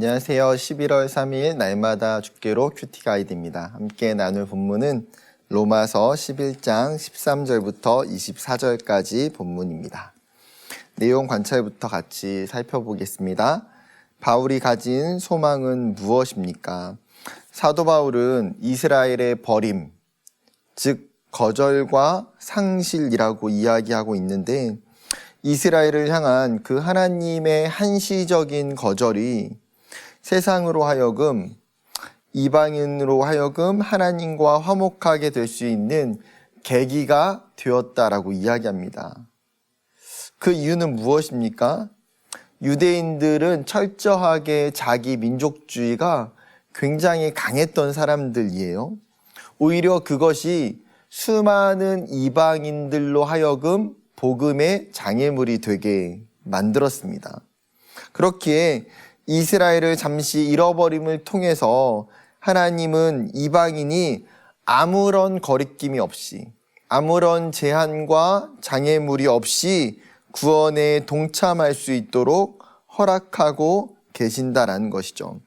안녕하세요. 11월 3일 날마다 죽게로 큐티 가이드입니다. 함께 나눌 본문은 로마서 11장 13절부터 24절까지 본문입니다. 내용 관찰부터 같이 살펴보겠습니다. 바울이 가진 소망은 무엇입니까? 사도 바울은 이스라엘의 버림, 즉 거절과 상실이라고 이야기하고 있는데 이스라엘을 향한 그 하나님의 한시적인 거절이 세상으로 하여금 이방인으로 하여금 하나님과 화목하게 될 수 있는 계기가 되었다라고 이야기합니다. 그 이유는 무엇입니까? 유대인들은 철저하게 자기 민족주의가 굉장히 강했던 사람들이에요. 오히려 그것이 수많은 이방인들로 하여금 복음의 장애물이 되게 만들었습니다. 그렇기에 이스라엘을 잠시 잃어버림을 통해서 하나님은 이방인이 아무런 거리낌이 없이 아무런 제한과 장애물이 없이 구원에 동참할 수 있도록 허락하고 계신다라는 것이죠.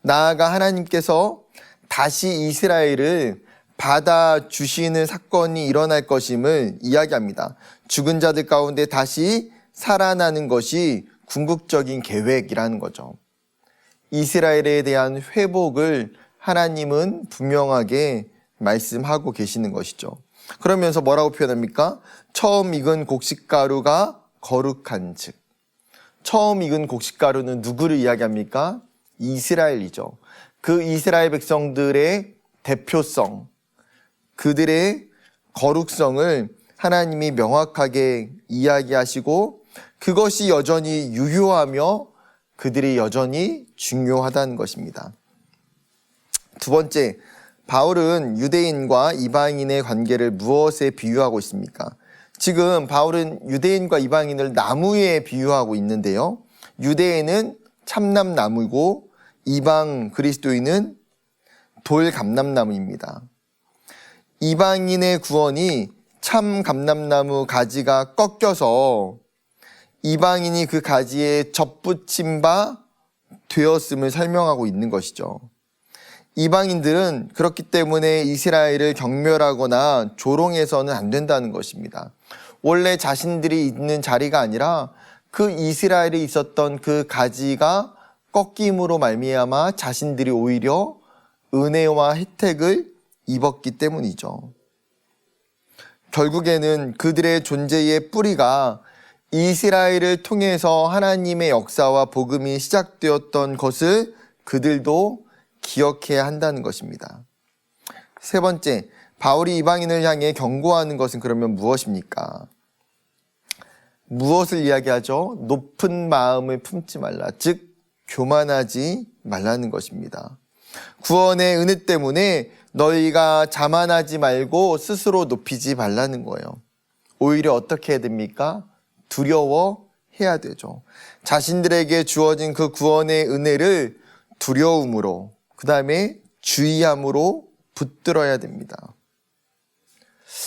나아가 하나님께서 다시 이스라엘을 받아 주시는 사건이 일어날 것임을 이야기합니다. 죽은 자들 가운데 다시 살아나는 것이 궁극적인 계획이라는 거죠. 이스라엘에 대한 회복을 하나님은 분명하게 말씀하고 계시는 것이죠. 그러면서 뭐라고 표현합니까? 처음 익은 곡식가루가 거룩한 즉. 처음 익은 곡식가루는 누구를 이야기합니까? 이스라엘이죠. 그 이스라엘 백성들의 대표성, 그들의 거룩성을 하나님이 명확하게 이야기하시고 그것이 여전히 유효하며 그들이 여전히 중요하다는 것입니다. 두 번째, 바울은 유대인과 이방인의 관계를 무엇에 비유하고 있습니까? 지금 바울은 유대인과 이방인을 나무에 비유하고 있는데요. 유대인은 참남나무고 이방 그리스도인은 돌감람나무입니다. 이방인의 구원이 참 감람나무 가지가 꺾여서 이방인이 그 가지에 접붙임 바 되었음을 설명하고 있는 것이죠. 이방인들은 그렇기 때문에 이스라엘을 경멸하거나 조롱해서는 안 된다는 것입니다. 원래 자신들이 있는 자리가 아니라 그 이스라엘에 있었던 그 가지가 꺾임으로 말미암아 자신들이 오히려 은혜와 혜택을 입었기 때문이죠. 결국에는 그들의 존재의 뿌리가 이스라엘을 통해서 하나님의 역사와 복음이 시작되었던 것을 그들도 기억해야 한다는 것입니다. 세 번째, 바울이 이방인을 향해 경고하는 것은 그러면 무엇입니까? 무엇을 이야기하죠? 높은 마음을 품지 말라. 즉, 교만하지 말라는 것입니다. 구원의 은혜 때문에 너희가 자만하지 말고 스스로 높이지 말라는 거예요. 오히려 어떻게 해야 됩니까? 두려워해야 되죠. 자신들에게 주어진 그 구원의 은혜를 두려움으로, 그 다음에 주의함으로 붙들어야 됩니다.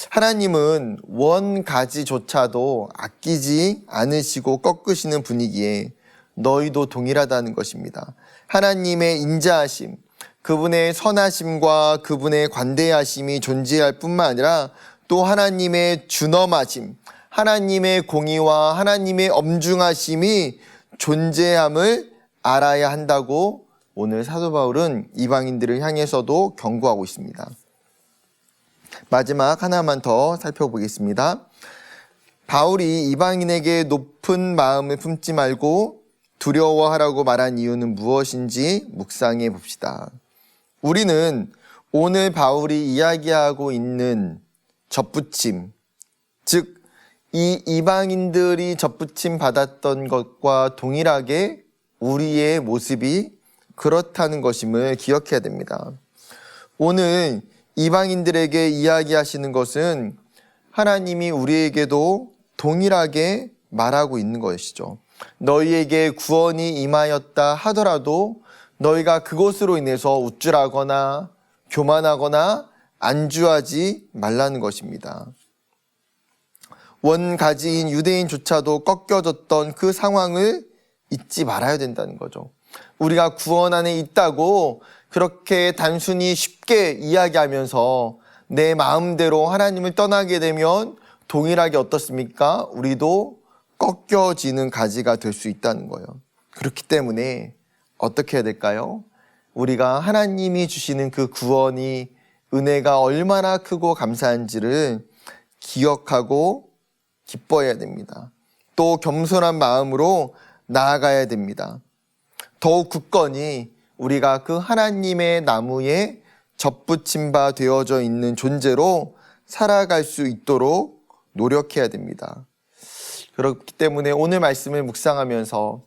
하나님은 원 가지조차도 아끼지 않으시고 꺾으시는 분위기에 너희도 동일하다는 것입니다. 하나님의 인자하심, 그분의 선하심과 그분의 관대하심이 존재할 뿐만 아니라 또 하나님의 준엄하심, 하나님의 공의와 하나님의 엄중하심이 존재함을 알아야 한다고 오늘 사도 바울은 이방인들을 향해서도 경고하고 있습니다. 마지막 하나만 더 살펴보겠습니다. 바울이 이방인에게 높은 마음을 품지 말고 두려워하라고 말한 이유는 무엇인지 묵상해 봅시다. 우리는 오늘 바울이 이야기하고 있는 접붙임, 즉, 이 이방인들이 접붙임 받았던 것과 동일하게 우리의 모습이 그렇다는 것임을 기억해야 됩니다. 오늘 이방인들에게 이야기하시는 것은 하나님이 우리에게도 동일하게 말하고 있는 것이죠. 너희에게 구원이 임하였다 하더라도 너희가 그것으로 인해서 우쭐하거나 교만하거나 안주하지 말라는 것입니다. 원가지인 유대인조차도 꺾여졌던 그 상황을 잊지 말아야 된다는 거죠. 우리가 구원 안에 있다고 그렇게 단순히 쉽게 이야기하면서 내 마음대로 하나님을 떠나게 되면 동일하게 어떻습니까? 우리도 꺾여지는 가지가 될 수 있다는 거예요. 그렇기 때문에 어떻게 해야 될까요? 우리가 하나님이 주시는 그 구원이 은혜가 얼마나 크고 감사한지를 기억하고 기뻐해야 됩니다. 또 겸손한 마음으로 나아가야 됩니다. 더욱 굳건히 우리가 그 하나님의 나무에 접붙임 바 되어져 있는 존재로 살아갈 수 있도록 노력해야 됩니다. 그렇기 때문에 오늘 말씀을 묵상하면서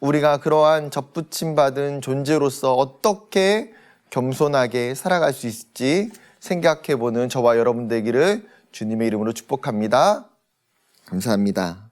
우리가 그러한 접붙임 받은 존재로서 어떻게 겸손하게 살아갈 수 있을지 생각해 보는 저와 여러분 되기를 주님의 이름으로 축복합니다. 감사합니다.